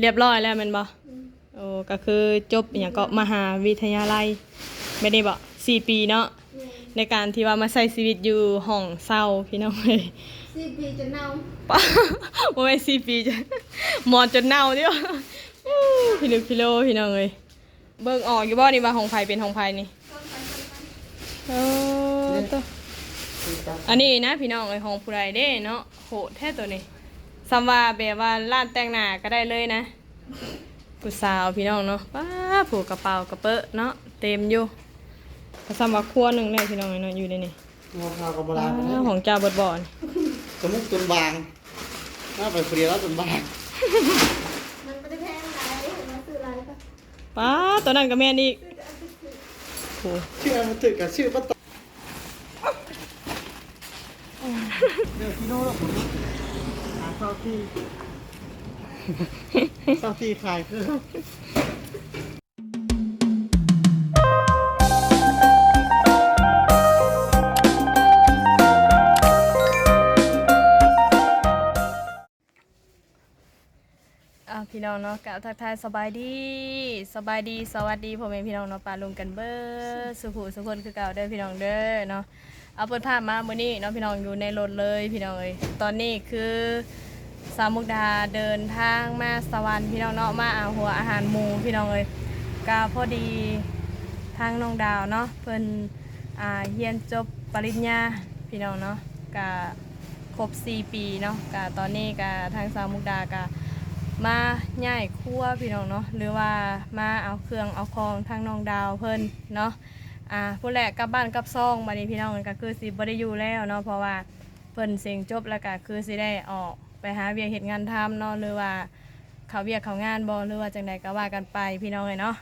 เรียบร้อยแล้วแมันบ่โอ้ก็คือจบอหย่างก็มหาวิทยาลัยไม่ได้บ่สี่ปีเนาะในการที่ว่ามาใช้ชีวิตอยู่ห้องเศร้าพี่น้องเอ้ยสี่ปีจะเน่าป้าบ่แม่นสี่ปีจ้ะหมอนจนเน่าเด้ออู้พี่ลึกพี่โลพี่น้องเอ้ยเบิ่งออกอยู่บ่นี่ว่าของไผเป็นของไผนี่เออตัวอันนี้นะพี่น้องเอ้ยของผู้ใดเด้เนาะโหดแท้ตัวนี้ ซ้ำว่าแบบว่าร้านแต่งหน้าก็ได้เลยนะผู้สาวพี่น้องเนาะป้าผูกกระเป๋ากระเปอะเนาะเต็มอยู่ก็ซ้ำว่าครัวหนึงเลยพี่น้องเอ้ยเนาะอยู่ในนี่งอข้าวกับโบราณอ้าของเจ้าเบิดบ่อนสมุกตุนบางน่าไปเปรียวแล้วตุนบางมันไม่ได้แพงไรเห็นไหมซื้ออะไรก็ป้าตัวนั้นก็แม่นอีกโหชื่อมันถึกกับชื่อป้าตเนี่ยพี่โน่หรอกผม หาข้าวที่ข้าวที่ขายคืออะพี่น้องเนาะกะทักทายสบายดีสบายดีสวัสดีพ่อแม่พี่น้องเนาะปาลุงกันเบิดสุขุสุคนคือเก่าเด้อพี่น้องเด้อเนาะเอาเปิดภาพมามื้อนี้เนาะพี่น้องอยู่ในรถเลยพี่น้องเอ้ยตอนนี้คือ สามมุกดาเดินทางมาสวรรค์พี่น้องเนาะมาเอาหัวอาหารหมูพี่น้องเอ้ยกะพอดีทางน้องดาวเนาะเพิ่นอ่าเรียนจบปริญญาพี่น้องเนาะกะครบ 4 ปีเนาะกะตอนนี้กะทางสามมุกดากะมาย่ายคั่วพี่น้องเนาะหรือว่ามาเอาเครื่องเอาของทางน้องดาวเพิ่นเนาะอ่าผู้แรกกลับบ้านกลับซ่องบัดนี้พี่น้องก็คือสิบ่ได้อยู่แล้วเนาะเพราะว่าเพิ่นเสียงจบแล้วก็คือสิได้ออก ไปหาเวียกเฮ็ดงานทำเนาะหรือว่าเขาเวียกเขางานบ่หรือว่าจังใดก็ว่ากันไปพี่น้องเอ้ยเนาะ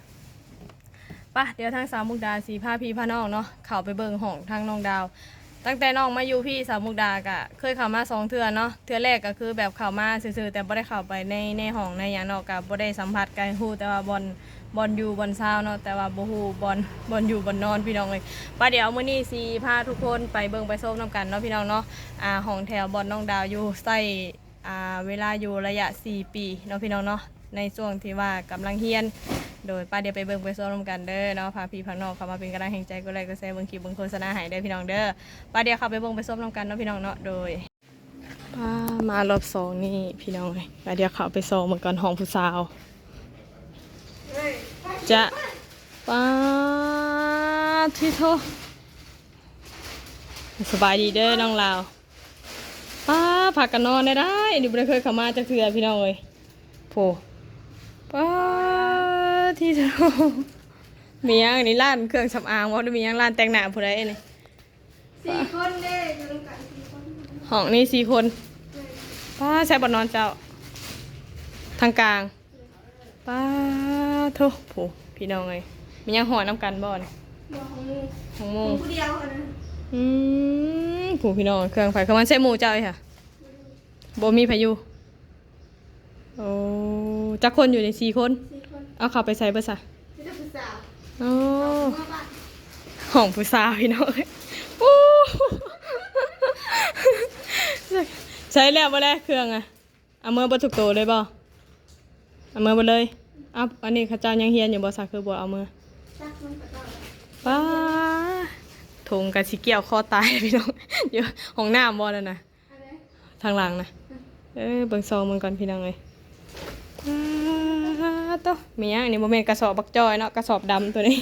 ปะเดี๋ยวทางสาวมุกดาสีพาพี่พาน้องเนาะเข้าไปเบิ่งห้องทางน้องดาว ตั้งแต่น้องมาอยู่พี่สาวมุกดากะ เคยเข้ามาสองเทื่อเนาะเทื่อแรกก็คือแบบเข้ามาซื่อๆแต่บ่ได้เข้าไปในในห้องในอย่างเนาะกับบ่ได้สัมผัสกันฮู้แต่ว่าบอลบอลอยู่บอลเช้าเนาะแต่ว่าบ่ฮู้บอลบอลอยู่บอลนอนพี่น้องเลยป้าเดี๋ยวมื้อนี้สิพาทุกคนไปเบิ่งไปส้มนํกันเนาะพี่น้องเนาะอ่าห้องแถวบอลน้องดาวอยู่ใส่ อ่าเวลาอยู่ระยะ 4 ปีเนาะพี่น้องเนาะในช่วงที่ว่ากำลังเรียน โดยป้าเดียวไปเบิ่งไปซ้อมกันเด้อเนาะพาพี่พาน้องเข้ามาเป็นกำลังแห่งใจก็เลยก็แซ่เบิ่งคลิปเบิ่งโฆษณาให้เด้อพี่น้องเด้อป้าเดียวเข้าไปเบิ่งไปซ้อมกันเนาะพี่น้องเนาะโดยป้ามารอบสองนี่พี่น้องเลยป้าเดียวเข้าไปซ้อมเหมือนกันห้องผู้สาวจะป้าที่โทสบายดีเด้อน้องลาว ป้าพักกันนอนได้ได้ดิบ่ได้เคยเข้ามาจักเทื่อพี่น้องเอ้ยโผป้าที่เธอมียังนี่ร้านเครื่องสำอางว่ามียังร้านแต่งหน้าผู้ใดนี่สี่คนเด้อยู่ร่วมกันสี่คนห้องนี้สี่คนป้าใช้บนนอนเจ้า ทางกลางป้าโทษผู้พี่น้องเลยมียังห่อน้ำกันบ่อนบอกของมูของโมของผู้เดียวอะนะ อืมผู้พี่น้องเครื่องไฟเครื่องมันใช้หมูเจ้าเลยค่ะ บ่มีพายุโอ้จักคนอยู่ในสี่คน สี่คนเอาเข้าไปใส่เบอร์ซะที่จะผู้สาวโอ้มาบ้านของผู้สาวพี่น้องโอ้ใช้แล้วบ่แล้วเครื่องอะเอามือบ่ถูกโตเลยบ่เอามือบ่เลยอัพอันนี้เข้าเจ้ายังเฮียนอยู่บ่ซักคือบ่เอามือจักมันก็ต้องป้าทงกับสิเกี่ยวคอตายพี่น้องอยู่ห้องน้ำบ่นั่นน่ะอะไร ทางหลังน่ะ เอ้ยเบิ่งซองมึงก่อนพี่น้องเอ้ยป้าโตมีหยังอันนี้บ่แม่นกระสอบบักจอยเนาะกระสอบดำตัวนี้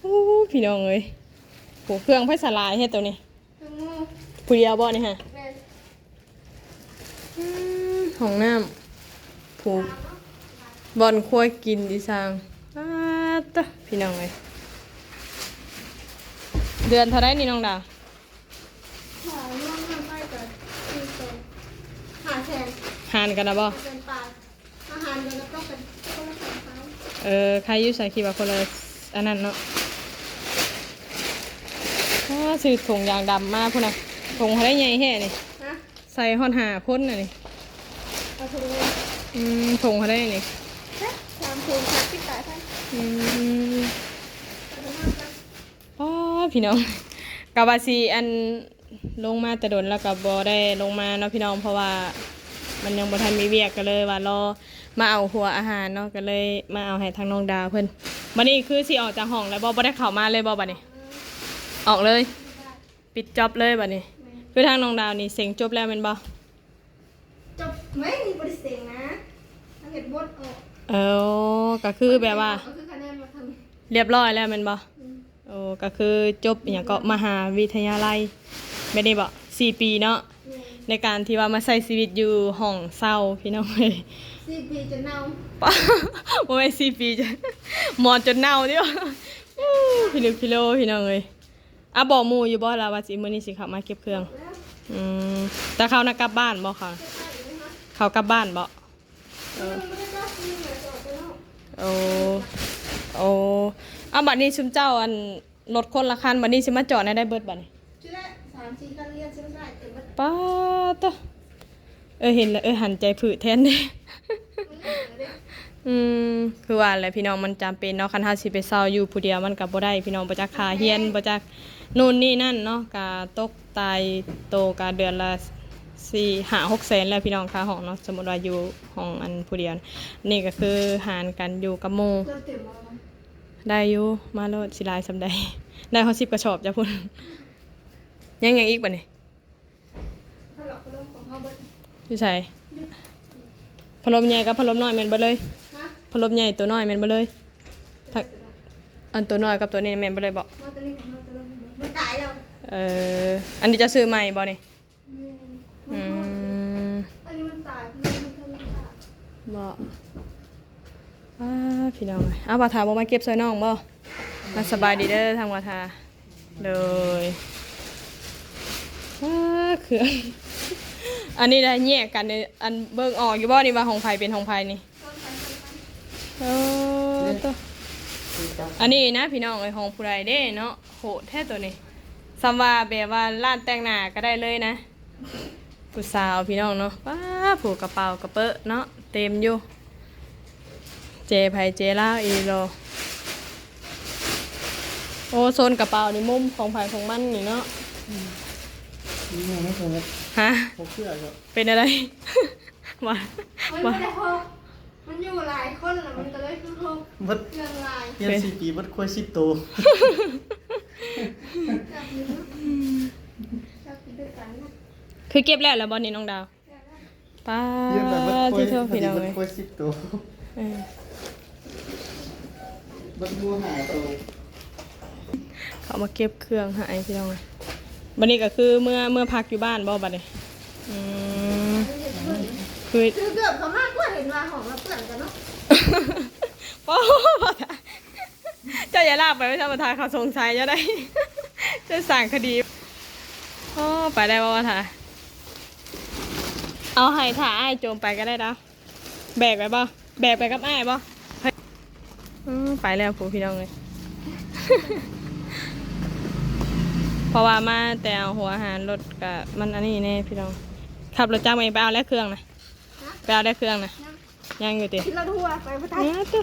โอ้พี่น้องเอ้ยโหเครื่องไฟสลายเฮ็ดตัวนี้ผู้เดียวบ่นี่ฮะห้องน้ำผูกบอลคั่วกินดีซังอ้าตพี่น้องเลยเดือนเท่าไรนี่น้องดาว ขอร่วมทำไปก่อนสี่คนหาแทน หานกันนะบ่เป็นปลาอาหารเดี๋ยวเราต้องเป็นคนละสองครั้งเออใครอยุ่ใส่คิดว่าคนละอันนั้นเนาะอ้าซื้อถุงยางดำมาพุ่นน่ะถุงเขาได้ใหญ่แฮ่นี่นะใส่ห่อนหาคนน่ะนี่เอาถุงเลยอืมถุงเขาได้นี่เอ๊ะสามถุงครับพี่ตายท่านอืมเอาไปห้ากันอ๋อพี่น้องกาบาซีอันลงมาแต่โดนแล้วกับบอได้ลงมาเนาะพี่น้องเพราะว่า มันยังบ่ทันมีเวียกกันเลยว่ารอมาเอาหัวอาหารเนาะก็เลยมาเอาให้ทางน้องดาวเพิ่นบัดนี้คือสิออกจากห้องแล้วบ่บ่ได้เข้ามาเลยบ่บัดนี้ ออกเลย ปิดจ็อบเลยบัดนี้คือทางน้องดาวนี่เซ็งจบแล้วแม่นบ่จบไม่มีบริเสียงนะถ้าเห็นบทออกเออก็คือแบบว่า ก็คือคะแนนมาทเรียบร้อยแล้วแม่นบ่ำอืมโอ้ก็คือจบอหย่างก็มหาวิทยาลัยไม่ได้บอกสี่ปีเนาะเนี่ย ในการที่ว่ามาใช้ชีวิตอยู่ห้องเศร้าพี่น้องเลยสี่ปีจะเน่าป้าโอ้ยสี่ปีจะหมอนจนเน่าเดียวอู้พี่นึกพี่โลพี่น้องเลยอะบอกหมูอยู่บ่ล่ะว่าสิมื้อนี้สิขับมาเก็บเครื่องแล้วอืมแต่เขานักกลับบ้านบ่ค่ะจะได้ไหมคะเขากลับบ้านบ่มันไม่ได้น่าซีเหมือนจะออกไปนอกโอ้โอ้เอาบัดนี้ชุมเจ้าอันรถคนละคันบัดนี้สิมาจอดในได้เบิดบัดนี้ชื่อแรกสามสี่การเรียนใช่ไหมได้เต็มบัด ป้าตะเออเห็นแล้วเออหันใจผืดแทนเด้มันเล่นเลยอืมคือว่าแหละพี่น้องมันจำเป็นเนาะคันเฮาสิไปเซาอยู่ผู้เดียวมันก็บ่ได้พี่น้องบ่จักค่าเฮียนบ่จักนู่นนี่นั่นเนาะกะตกตายโตกะเดือนละ4 5 6แสนแล้วพี่น้องค่าห้องเนาะสมมุติว่าอยู่ห้องอันผู้เดียวนี่ก็คือหารกันอยู่กับหมู่เราเต็มแล้วนะได้อยู่มาโลดสิลายสำใดได้เฮา10กระสอบจ้ะพุ่นยังยังอีกบัดนี้ถ้าเราก็เริ่มของเขาเบิด อยู่ไสพัดลมใหญ่กับพัดลมน้อยแม่นบ่เลยฮะพัดลมใหญ่ตัวน้อยแม่นบ่เลยถ้าอันตัวน้อยกับตัวนี้แม่นบ่เลยบ่มาตัวนี้ของเราตัวนี้มันตายแล้วเอออันนี้จะซื้อใหม่บ่นี่อือืมมอันนี้มันตายมันมันมันตายบ่อ้าพี่น้องเอ้ยอ้าวบ่าถาบ่มาเก็บซอยน้องบ่มาสบายดีเด้อทางว่าทาเลยอ้าเครื่อง อันนี้ได้แยกกันเนี่ยอันเบิ่งออกอยู่บ่นี่ว่าของไผเป็นของไผนี่ต้นไม้ต้นไม้เออตัวอันนี้นะพี่น้องไอ้ของผู้ใดเด้เนาะโหดแท้ตัวนี้ซัมว่าแบบว่าร้านแต่งหน้าก็ได้เลยนะผู้สาวพี่น้องเนาะป้าผูกกระเป๋ากระเปอะเนาะเต็มอยู่ เจไผเจล่าอีโลโอ้โซนกระเป๋านี่มุมของไผของมันนี่เนาะนี่ไงไม่เคย ฮะพกเสื้อครับเป็นอะไรว่ามันไม่ได้หกมันอยู่หลายคนแล้วมันก็เลยคือหกวัดเรื่องลายเรียนสี่ปีวัดควายสิบตัวจับอยู่นะจับอยู่ด้วยกันนะคือเก็บแล้วแล้วบอลนี่น้องดาวป้าเรียนแบบวัดควายที่เท่าพี่น้องวัเลดยควายสิบตัวเออวัดบัวหาตัวเขามาเก็บเครื่องใหายพี่น้องเลย บันนี้ก็คือเมื่อเมื่อพักอยู่บ้านบ่บัดนี้อืมคือคือเกือบเขามากกว่าเห็นว่าของเราเปื่อนกันเนาะป้าเจ้าอย่าลากไปไม่ใช่ประธานเขาสงสัยจะได้ จะสั่งคดีโอ้ไปได้บ่ประธานเอาให้ถ่าอ้ายโจมไปก็ได้นะแบกไปบ่แบกไปกับอ้ายบ่เฮ้ยอืมไปแล้วผู้พี่น้องเลย เพราะว่ามาแต่เอาหัวอาหารรถกับมันอันนี้แน่พี่น้องขับรถจ้างไปไปเอาแล้วเครื่องนะไปเอาได้เครื่องนะยังอยู่ติคิดเราทั่วไปพระไทยเนี่ยตัว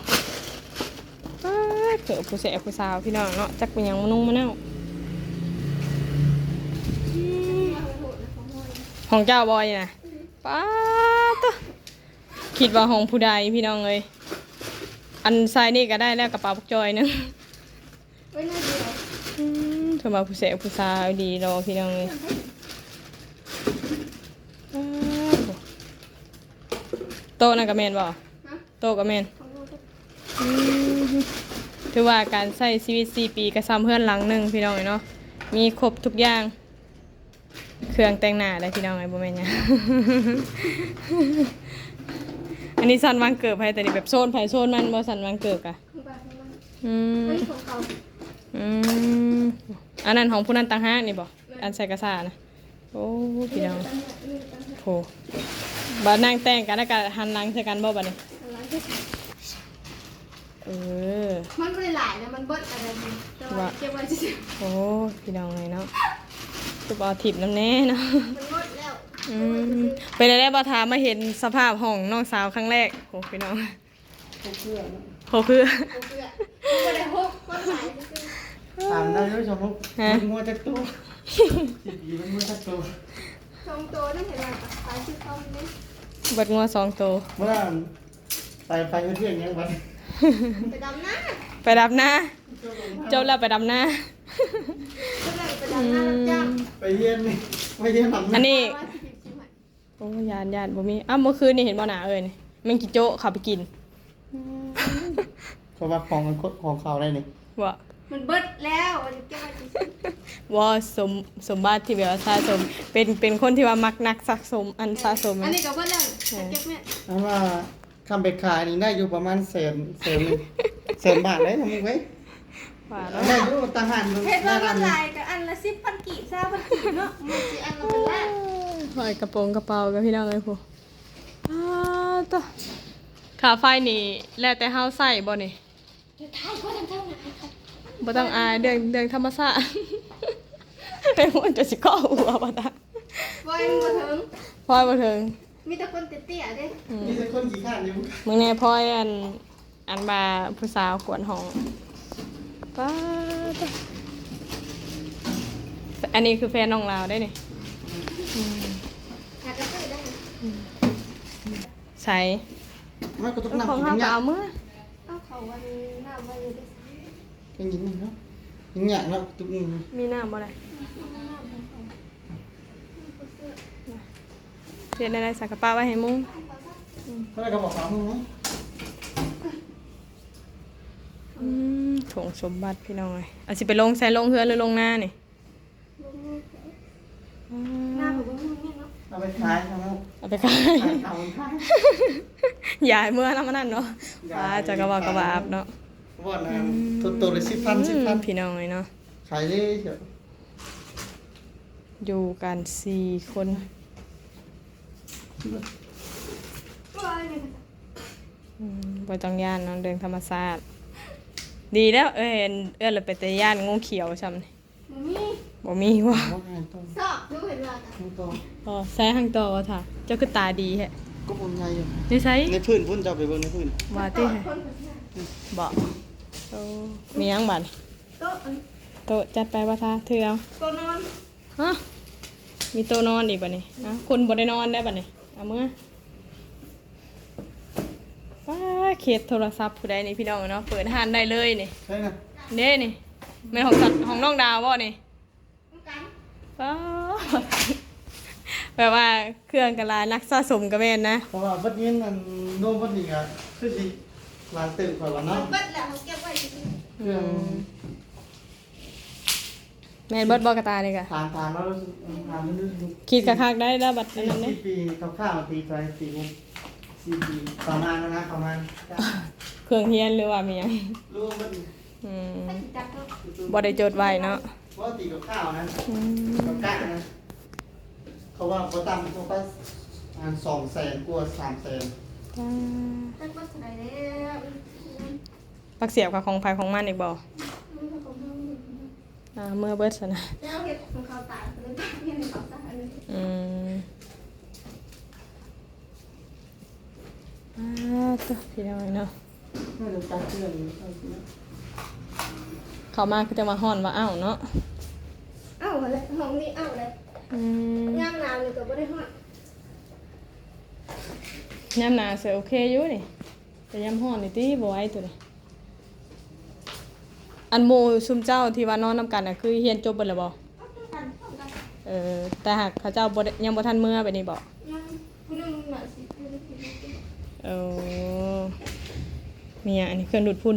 ป้าดเกิดผู้เสพผู้สาวพี่น้องเนาะจักเป็นหยังมานุ่งมาแน่วอืมของเจ้าบอยนะป้าดตัวคิดว่าของผู้ใดพี่น้องเลยอันทรายนี่ก็ได้แล้วกระเป๋าพกจอยหนึง ไว้หน้าเดียว อื มถือว่าผู้เสพผู้สาวดีรอพี่น้องเลยป้าดโตะนั่นก็แมนบ่ฮะโตะก็แมนของเราจะถือว่าการใช้ชีวิต4ปีก็ซ้ำเพื่อนหลังหนึ่งพี่น้องเนาะมีครบทุกอย่าง เครื่องแต่งหน้าได้พี่น้องไอ้บ่แม่นหยัง อันนี้สันวางเกิดไผแต่นี่แบบโซนไผโซนมันบ่สันวางเกิดอะของบ้านของมันอืม อันนี้ของเขาอืมอันนั้นของผู้นั้นต่างหากนี่บ่อันใส่กระสานะโอ้พี่น้องตั้งแต่นี่ตั้งแต่โหบัดนั่งแต่งกันแล้วก็หันหลังใส่กันบ่บัดนี้อะไรที่เออมันไม่ได้หลายนะมันเบิดอะไรนี่แต่ว่าเก็บไว้เฉยโอ้พี่น้องเลยเนาะตุบเอาถิบน้ำแน่เนาะๆมันหมดแล้วอืมเป็นอะไรบาทามาเห็นสภาพห้องน้องสาวครั้งแรกโหพี่น้องพกเสื้อนะโหคือโอเคอะมันไม่ได้หกมันหลายจริง ถามได้ด้วยชมพกฮะมันมัวจักตัวสิบปีมันมัวจักตัวๆทรงโตนั่นเห็นไหมขายชื่อเขาเนี่ยเบิดงัวสองตัวเมื่อไปไปเพื่อนๆยังไปไปดำหน้าไปดับหน้าจบแล้วไปดับหน้าก็เลยไปดำหน้ารับจ้างไปเรียนนี่ไปเรียนทำอันนี้ ว่าสิบสิบใหม่โอ้ยานยานบ่มีอ้าวเมื่อคืนนี่เห็นบ่หนาเอ้ยนี่แมันกิโจะเขับไปกินเพราะว่าของมันของเขาได้นี่ว่า มันเบิดแล้วมันจะเก็บไว้ที่สุดว่าสมสมบัติที่แบบว่าสะสม เป็นเป็นคนที่ว่ามักนักสะสมอันสะสมอันนี้ก็เบิดแล้วเก็บแม่อันว่าคำไปขายนี่ได้อยู่ประมาณแสนแสนหนึ่งแสนบาทเลยทำมึงไว้ว่าแล้วได้อยู่ต่างหากเพชรว่ามันลายกับอันละสิบพันกีบซาพันกีบเนาะมันสิอันละเป็นล้านหอยกระโปรงกระเป๋ากับพี่น้องเลยพูอ้าวตัวขาไฟนี่แล้วแต่เฮาใส่บ่นี่จะทายก็ทำเท่าไหร่ค่ะ บ่ต้องอายเรื่องเรื่องธรรมชาติเป็นคนจะสิก้อหัวบ่ตาบอยมันบ่ถึงพลอยบ่ถึงมีแต่คนเตี้ยๆเด้นี่จะคนกี่ข้านอยู่มึงแน่พลอยอันอันมาผู้สาวขวนห้องป้าดอันนี้คือแฟนน้องลาวได้นี่หากระตื้อได้ใส่มันก็ต้องของนำเฮากินก็ยากเอามือเอาเขาวันหน้าไว้เลยได้กิน ยินนี่เนาะกินยากแล้วทุกมื้อมีน้ำบ่ได้เรียนอะไรสักกระเป๋าไว้ให้มุ้งเท่าไหร่ก็บอกสามมื้อเนาะอืมถงสมบัติพี่น้องเลยเอาสิไปลงใส่ลงเฮือนหรือลงหน้านี่หน้าผมก็มึงเนี่ยเนาะเอาไปขายเอาเอาไปขายขายเอาขายยายเมื่อน้ำมันนั่นเนาะว่าจะกระบอกกระบาบเนาะ ว่านะตัวตัวละสิบพันสิบพันพี่น้องเลยเนาะขายเลยเถอะอยู่กันสี่คนก็อันนี้อืมบ่ต้องย่านเนาะเรื่องธรรมศาสตร์ดีแล้วเอ้ยเอื้อนเลยไปแต่ย่านงูเขียวช่ำนี่มันมีบ่มีว่ะว่าไงต้องสอบดูเห็นว่ากันต้องอ๋อใส่ห้างต่อว่ะท่ะ เจ้าคือตาดีแฮะก็บนไงอยู่นี่ใส่ในพื้นพุ่นจะเอาไปเบิ่งในพื้นว่าต่ติอแฮะคนคนนี้บ่ โอ้มีหยังบัดโต๊ะอันโต๊ะจัดไปว่าท่าเทื่อเอาโต๊ะนอนฮะมีโต๊ะนอนอีกบัดนี้อะคนบ่ได้นอนได้บัดนี้เอามือว้าเขตโทรศัพท์ผู้ใดนี่พี่น้องเนาะเปิดห้านได้เลยนี่ใช่นะเด้นี่แม่นของสัตว์ของน้องดาวบ่นี่กันว้าวแบบว่าเครื่องกะลานักสะสมกระแม่นนะ เพราะว่าบัดนี้มันโน้มบัดนี้อะคือสิ หลานตื่นกว่าวันมัเนาะนเบิดแล้วเขาเก็บไว้ที่นี่เครื่องแม่นเบิดบ่กระตานี่กะทานทานแล้วทานไม่รู้คิดคักๆได้แล้วบัดสี่นั้นเด้ปีข้าวๆปีใจปีกุมสี่ปีประมาณนั้นนะประมาณเครื่องเฮียนหรือว่ามีหยังรู้ว่ามันอืมถ้าสิจับเนาะบ่ได้จดไว้เนาะว่าตีกับข้าวนะอืมกับกะนะเขาว่าเขาตามเขาไปอันสองแสนกว่าสามแสน จ้าถ้าก็สบายแล้วปักเสียบกับของไผของมันอีกบ่มันก็ของเราอ่าเมื่อเบิดซะนะแล้วเห็ดของเขาตายไปเลยเห็ดของเขาตายเลยอืมอ่าตัวพี่น้องเนาะน่าจะจัดเครื่องเข้ามาก็จะมาฮ้อนว่าอ้าวเนาะเอ้าอะไรห้องนี้เอ้าอะไรอืมย่างน้ำเลยก็ไม่ได้ห้อย ยามหนาเสือโอเคอยู่นี่แต่ยามฮ้อนนี่ติบ่ไหวตัวนี้อันโมซุมเจ้าที่ว่านอนนํกันน่ะคือเรียนจบเบิดแล้วบ่เอาเท่ากันเท่ากันเออแต่หากเขาเจ้าบ่ได้ยังบ่ทันเมื่อไปนี่บ่ยังผู้นึงหน่อยสิผู้นึงสิเออเมียอันนี้เครื่องดูดฝุ่น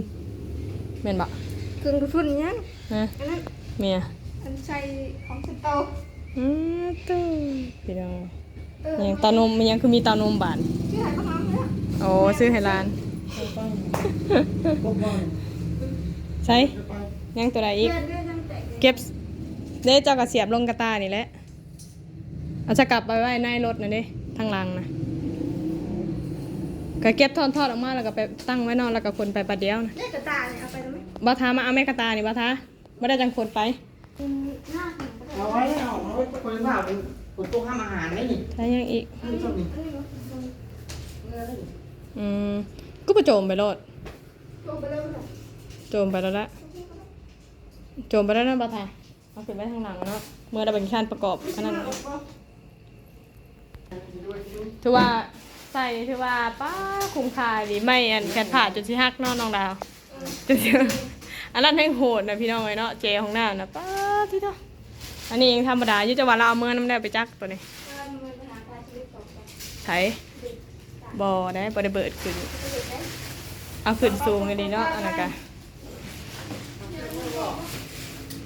แม่นบ่เครื่องดูดฝุ่นยังฮะอันนั้นเมียอันใช้ของสโตอือตู้พี่น้องเออมีห ยังเตานมมีหยังคือมีเตานมบานชื่ออะไรก็น้องเนี่ยโอ้ซื้อให้ร้านพวกว่าใช่ยังตัวใดอีก เดือนเดือนยังแตกเลยเก็บเด้เจ้าก็เสียบลงกระตานี่แหละเอาจะกลับไปไว้ในรถน่ะเด้ทางหลังนะก็เก็บทอนทอดออกมาแล้วก็ไปตั้งไว้นอนแล้วก็คนไปประเดียวนะเลือดกระตาเนี่ยเอาไปแล้วไหมบ่ทามาเอาแม่กระตานี่บ่ทาบ่ได้จังคนไปอืมหน้าถึงก็ได้เอาไว้เอาเอาไว้คนว่าเป็นค นตู้ห้ามอาหารได้นี่ใช่ยังอีกอันนี้อันนี้มันอืมก็ไปโจมไปโลดลงไปแล้วเหรอโจมไปแล้วละโจมไปแล้วนั่นบ่ทาเอาขึ้นไปทางหลังเนาะเมื่อเราเป็นขั้นประกอบอันนั้นเอาถือว่าใส่ถือว่าป้าคุ้มค่าดีไม่อันแขนผ่าจนสิหักเนาะน้องดาวจนสิอันนั้นให้โหดนะพี่น้องเอ้ยเนาะเจของหน้านะป้าที่เนาะ อันนี้ยังธรรมดาอยู่จะว่าเราเอามือน้ำได้ไปจักตัวนี้ก็มือไปหาปลาชีวิตสองตัวไถเด็กบ่ได้บ่ได้เบิดขึ้นเด็กได้เอาขึ้นสูงเลยดีเนาะอันนั้นก็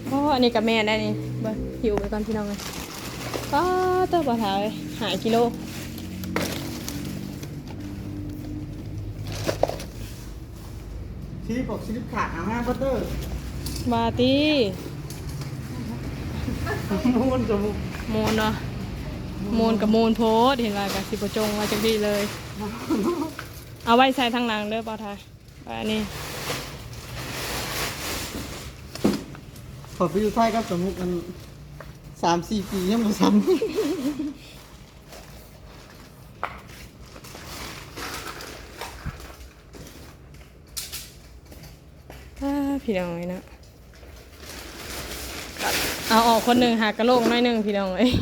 โอ้อันนี้กับแม่ได้นี่เบ่หิวไปก่อนพี่น้องเลยป้าเตัวบ่ทายหากิโลชิลิปบอกชิลิปขาดหางห้าบัตเตอร์บาตี มันจะมุกโมนเนาะโมนกับโมนโพสเห็นว่ากับสิบจงมาจากดีเลย เอาไว้ใส่ทางหลังเด้อเปล่าทายอันนี้ขอไปอยู่ไทยครับสมมุติมันสามสี่ปียังไม่ซ้อ้าพี่น้องเอ้ยเนาะกัด เอาออกคนหนึ่งหากระโหลกหน้อยหนึ่งพี่น้องเอ้ย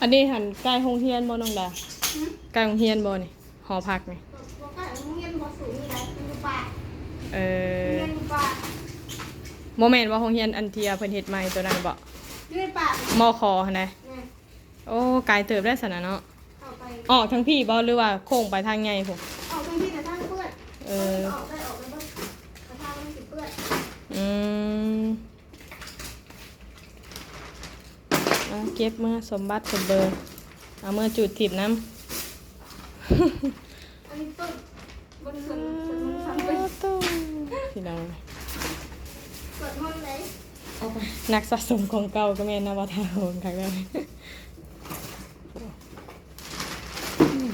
อันนี้หันใกล้ห้องเฮียนบ่น้องดาใกล้ห้องเฮียนบ่นี่หอพักนี่บอกว่าโรงเรียนบ่สูงนี่แหละมันอยู่ป่าเอโรงอเรียนอยู่ป่าโมเมนต์ว่าห้องเฮียนอันเทียเพิ่นเฮ็ดใหม่ตัวนั้นบ่อยู่ในป่ามอคอหั่นนะเนี่ยโอ้ไกลเติบได้สนะเนาะเอาไปออกทั้งพี่บ่หรือว่าโค้งไปทางไงผม เออออกได้ออกได้บ้างแต่ทางมันสิเปื้อนอืมเอาเก็บมือสมบัติสมเบอร์เอามือจุดถีบน้ำอันนี้ต้นบนสวนสวนมันทำไปพี่น้องสวนมันไหนนักสะสมของเก่าก็แม่นนวัตาโหงครั้งแรก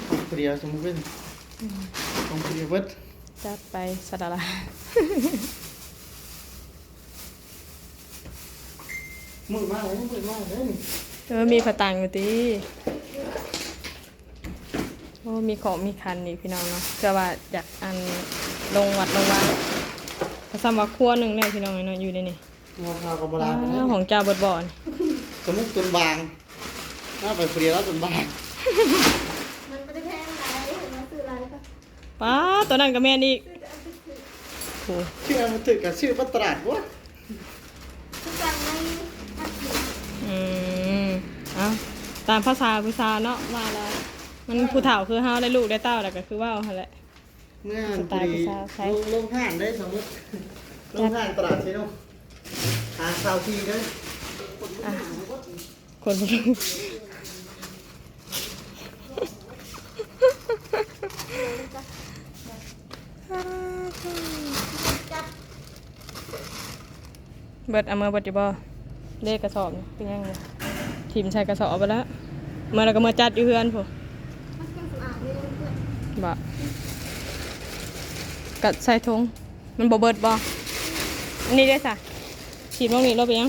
ของเปรียสมมุติเป็นของเปรียเบิด จัดไปสะดาละมือมากเลยมือมากเลยนี่เออมีผตังอยู่ตีโอ้มีของมีคันนี่พี่น้องเนาะเพื่อว่าอยากอันลงวัดลงวัดผสมว่าครัวหนึ่งเนี่ยพี่น้องเนาะอยู่ในนี่งอพาวกับโบราณไปเลยอ้าวของเจ้าเบดบ่อนสมมุติจนบางน่าไปเปรียวแล้วจนบาง ป้าตัวนั้นกับแม่นอีกซื้อจะเอาไปซื้อโอ้ชื่อมันถึกกับชื่อปัตตราดวะซื้อกันในอัดกินอืมเอาตามภาษาภาษาเนาะว่าแล้วมันผู้เฒ่าคือเฮาได้ลูกได้เต้าแล้วก็คือว่าหั่นแหละงานสไตล์ภาษาไทยลงลงห้านได้สมมุติลงห้านตลาดใช่ไหมหาซาวทีได้อะคนบ่รู้ เบิดเอามือเบิดอยู่บ่เลขกระสอบนี่เป็นยังไงทีมใส่กระสอบไปแล้วเมื่อเราก็มาจัดอยู่เพื่อนี่เพื่อนบ่กัดใส่ถุงมันบ่เบิดบ่อันนี้ได้ซะฉีดลงนี่เราไปยัง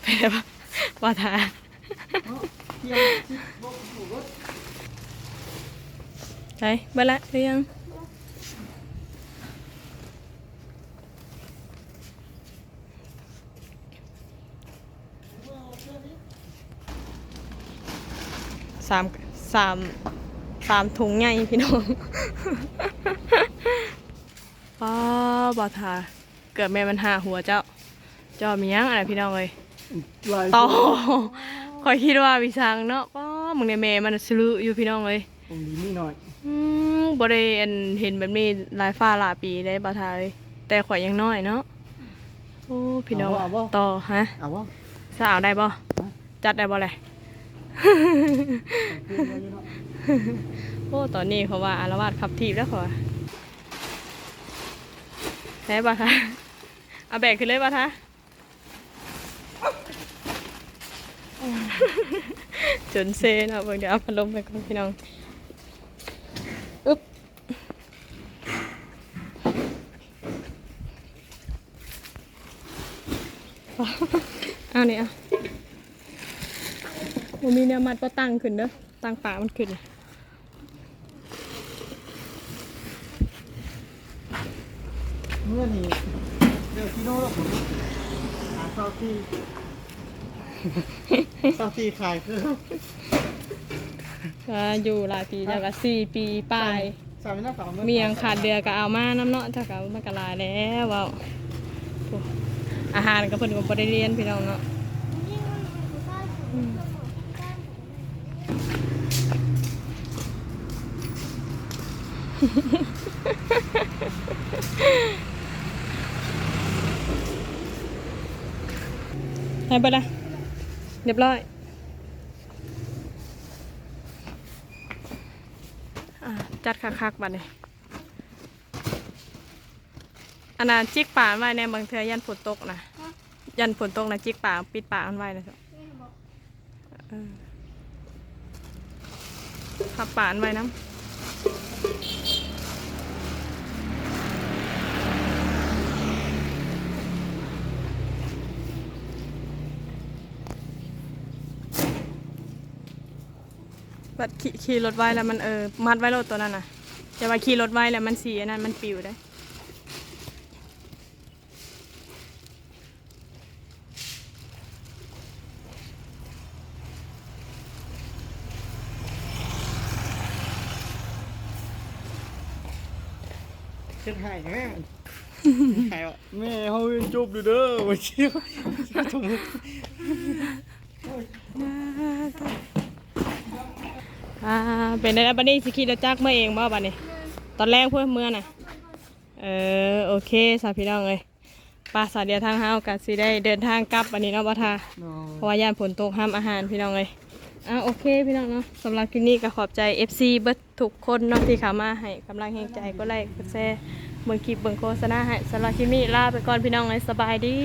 ไปแล้วบ่ว่าทา ไปเบละหรือยังสามสามสามถุงใหญ่พี่น้องป้าบาทาเกิดแม่มันหาหัวเจ้าเจ้ามียังอะไรพี่น้องเลยต่อ คอยคิดว่าวิสังเนาะป้ามึงในแม่มันสลืออยู่พี่น้องเลยตรงนี้นี่หน่อยอืมบริเวณเห็นแบบนี้หลายฟ้าหลายปีได้บาทาเลยแต่ข่อยยังน้อยเนาะโอ้พี่น้องต่อฮะเอาวะสาวได้บ่จัดได้บ่เลยโอ้ตอนนี้เขาว่าอารวาสขับทีบแล้วขอแพ้บ่คะเอาแบกขึ้นเลยบ่คะ จนเซนเอาเบิ่งเดี๋ยวเอาพัดลมไปก่อนพี่น้องอึ๊บเอานี่อะมันมีแนวมัดก็ตั้งขึ้นเด้อตั้งปามันขึ้นเมื่อนี้เดี๋ยวพี่โน่แล้วผมหาเช่าที่ เช่าที่ขายคือก็อยู่หลายปีแล้วก็สี่ปีปลายสามหน้าสามเมียงขาดเดือก็เอามาน้ำเนาะถ้าก็มันก็หลายแล้วเว้าโถ่อาหารก็เพิ่นก็บ่ได้เรียนพี่น้องเนาะยิ่งมันเป็นผู้ชายผมก็บอกผู้ชายผมให้เบ่ละ เรียบร้อยอจัดคักๆบัดนี้อันนั้นจิกป่าไว้ในบางเทือยันฝนตกนะยันฝนตกนะจิกป่าปิดป่ามันไว้นะจ๊ะแม่บขับป่านไว้น้ำ บัดขี่ขี่รถไว้แล้วมันเออมัดไว้รถตัวนั้นน่ะแต่ว่าขี่รถไว้แล้วมันสีอันนั้นมันปิวได้เช็ดให้แม่ให้วะแม่เขาจุบดูเด้อมาเชี่ยวสมมุติ อ่า เป็นได้แล้วบัดนี้สิขี่รถจักรเมื่อเองบ่บัดนี้ ตอนแรกเพื่อเมื่อน่ะ เออโอเคสาวพี่น้องเลยไป้าสาวเดียวทางเฮากันสิได้เดินทางกลับวันนี้เนาะบ่ทาเนาะเพราะว่าย่านฝนตกห้ามอาหารพี่น้องเลยอะโอเคพี่น้องเนาะสำหรับคลิปนี้ก็ขอบใจ FC เบิดทุกคนเนาะที่เข้ามาให้กำลังแห่งใจก็ไลค์กดแชร์เบิ่งคลิปเบิ่งโฆษณาให้สำหรับคลิปนี้ลาไปก่อนพี่น้องเลยสบายดี